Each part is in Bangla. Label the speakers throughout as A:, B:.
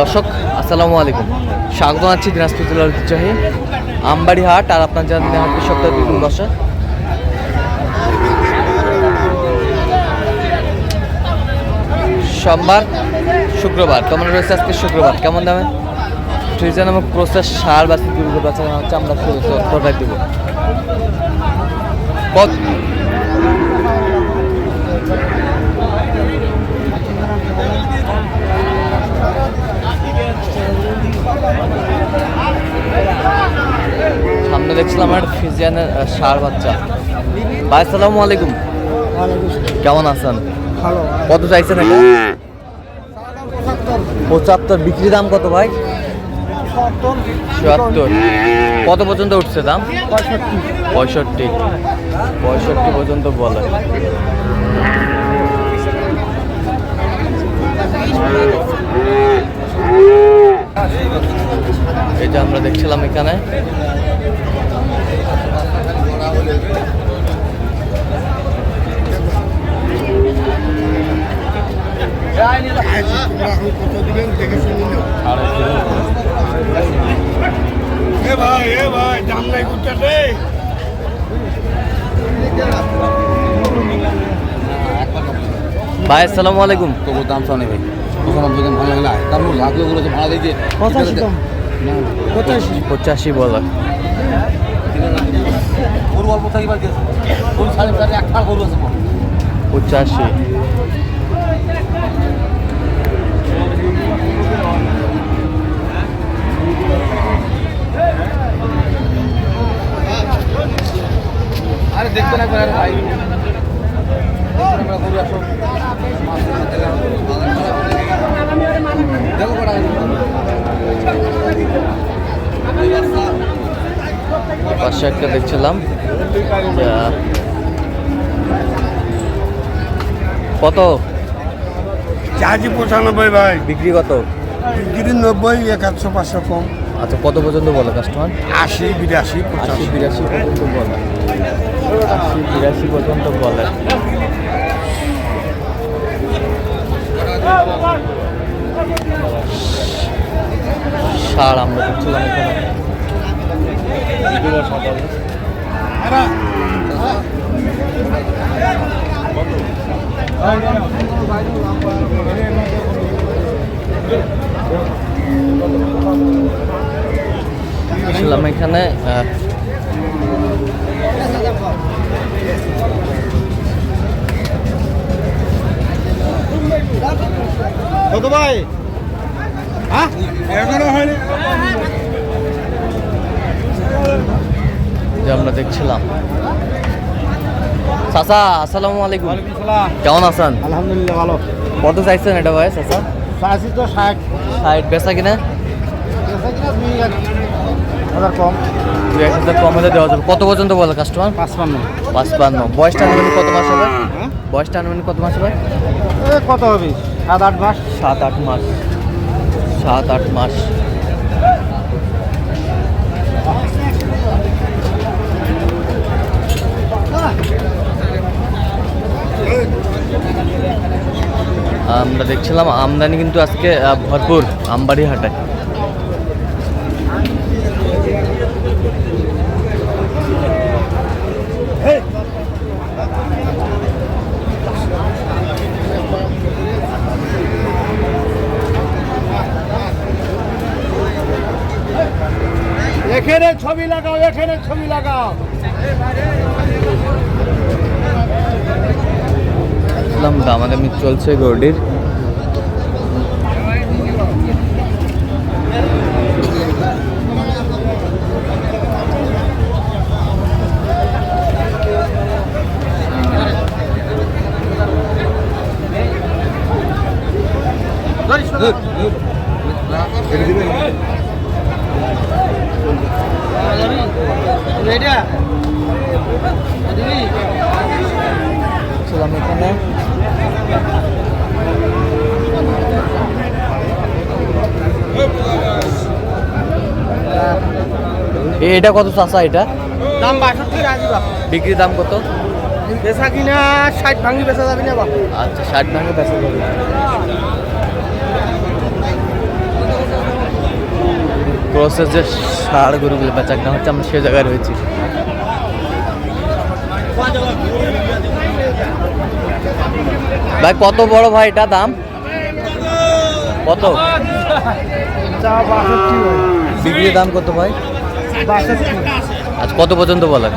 A: দর্শক, আসসালামু আলাইকুম। স্বাগত আছি দিনাজপুর জেলার ঐতিহ্যবাহী আমবাড়ি হাট আর আপনার জানেন হাট সপ্তাহে দুদিন বসে সোমবার, শুক্রবার, কেমন রয়েছে আজকে শুক্রবার? কেমন দামে? ফ্রিজে নামক প্রসেস সার বা হচ্ছে, আমরা প্রোডাক্ট দেবো। কত? একটা ফিজিয়ানের ষাঁড় বাচ্চা। ভাই আসসালামু আলাইকুম। কেমন আছেন? কত চাইছেন পঁচাত্তর। বিক্রি দাম কত ভাই? চুয়াত্তর কত পর্যন্ত উঠছে দাম? পঁয়ষট্টি। পঁয়ষট্টি। পর্যন্ত বলে। এটা আমরা দেখছিলাম এখানে।
B: এ ভাই এ ভাই দাম নাই করতে
A: ভাই আসসালামু আলাইকুম।
C: তবু দাম নেই ভাই পঁচানব্বই দাম ভালো লাগে দাম লাখগুলো যে ভাড়া দিয়েছে।
B: পঁচাশি দাম। পঁচাশি।
A: পঁচাশি বলে।
C: গরু অল্প থাকিবার গেছে গরু সাড়ে এক গরু আছে।
A: পঁচাশি
C: আরে দেখবেন একবার আরে ভাই আমরা গরু একশো দেখো কটা
A: পাশে একটা দেখছিলাম। কত?
B: চার্জি পঁচানব্বই ভাই।
A: বিক্রি কত?
B: বিক্রি নব্বই এক একশো পাঁচশো কম।
A: আচ্ছা কত পর্যন্ত বলে কাস্টমার
B: আশি বিরাশি
A: আশি বিরাশি পর্যন্ত বলে। আশি বিরাশি পর্যন্ত বলে। সার আমরা দেখছিলাম এখানে। ছিলাম এখানে আহ,
B: কত ভাই? হ্যাঁ? এখনও হয়নি।
A: যে আমরা দেখছিলাম। চাচা আসসালামু আলাইকুম। কেমন আছেন?
B: আলহামদুলিল্লাহ ভালো।
A: কত চাইছেন এটা ভাই চাচা?
B: চাষি তো ষাট।
A: ষাট বেচা কিনা?
B: হাজার কম।
A: দুই এক হাজার কম হলে দেওয়া যাবে। কত পর্যন্ত বলে কাস্টমার
B: পাঁচপান্ন।
A: পাঁচপান্ন। বয়সটা আনুমানিক কত মাস হবে? বয়সটা আনুমানিক কত মাস হবে?
B: কত হবে? সাত আট মাস।
A: সাত আট মাস। সাত আট মাস। আমরা দেখছিলাম আমদানি কিন্তু আজকে ভরপুর আমবাড়ি হাটে
B: এখানে ছবি লাগাও এখানে ছবি লাগাও।
A: দেখছিলাম দামাদামি চলছে গরুটির ছিলাম এখানে এ- এটা কত চাষা এটা?
B: দাম বাষট্টি রাজি বাবা
A: বিক্রির দাম কত?
B: বেচা কিনা ষাট ভাঙি বেচা যাবে না বাবা
A: আচ্ছা ষাট ভাঙি বেচা যাবে। ক্রসের যে ষাড় গরুগুলো বেচা কেনা হচ্ছে আমরা সে জায়গায় রয়েছি। ভাই কত বড় ভাই এটা দাম? কত? বিক্রির দাম কত ভাই? আজ কত পর্যন্ত বলে?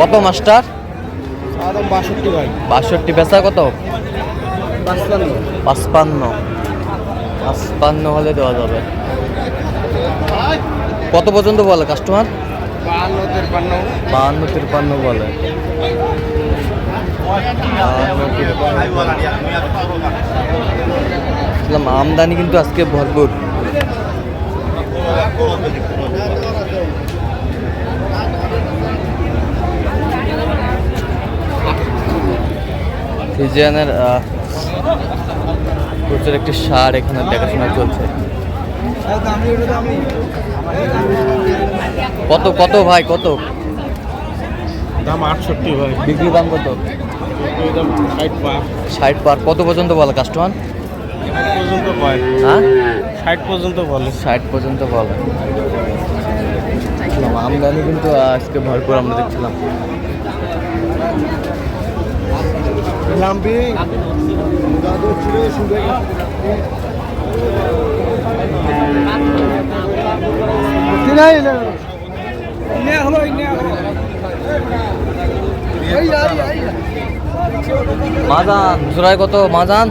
A: কত মাস্টার?
B: বাষট্টি
A: বেচা কত?
B: পাঁচপান্ন।
A: পাঁচপান্ন হলে দেওয়া যাবে। কত পর্যন্ত বলে কাস্টমার?
B: বাহান্ন তেরপান্ন।
A: বলে। আমদানি কিন্তু আজকে ভরপুর। ফিজিয়ানের প্রচুর একটি সার এখানে দেখাশোনা চলছে। কত কত ভাই কত?
B: দাম আটষট্টি ভাই।
A: বিক্রি দাম কত?
B: ষাট
A: পার। কত পর্যন্ত বলে কাস্টমার
B: পর্যন্ত পায়
A: হ্যাঁ?
B: ষাট পর্যন্ত বলে।
A: ষাট পর্যন্ত বলে। আমদানি কিন্তু আজকে ভরপুর আমরা দেখছিলাম।
B: লাম্বি
A: মাজান জোড়ায় কত? মাজান?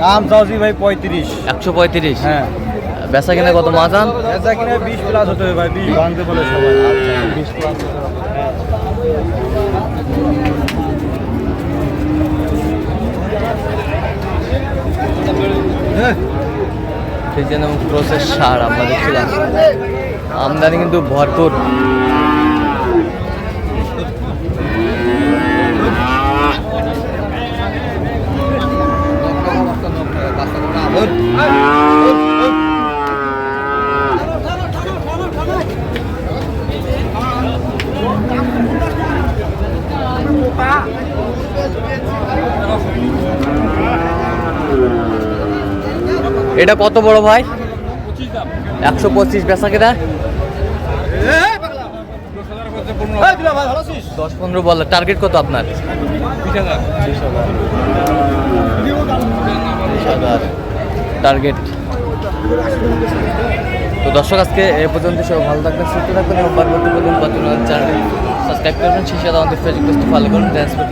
B: দাম চাওছি ভাই পঁয়ত্রিশ।
A: একশো পঁয়ত্রিশ?
B: হ্যাঁ।
A: বেচা কিনে কত মাজান?
B: এসা কিনা বিশ প্লাস হতে হবে ভাই বিশ ভাঙতে বলে সবাই। বিশ প্লাস
A: ফিজিয়ান এবং ক্রসের সার আমরা দেখছিলাম। আমদানি কিন্তু ভরপুর। এটা কত বড় ভাই? একশো পঁচিশ বেচা কিনা? দশ পনেরো বলে টার্গেট কত আপনার? টার্গেট তো দর্শক, আজকে এ পর্যন্ত সব ভালো থাকবেন, সুস্থ থাকবেন এবং পরবর্তী পর্যন্ত চ্যানেল সাবস্ক্রাইব করবেন। সেই আমাদের ফেসবুক ফলো করুন। Dance for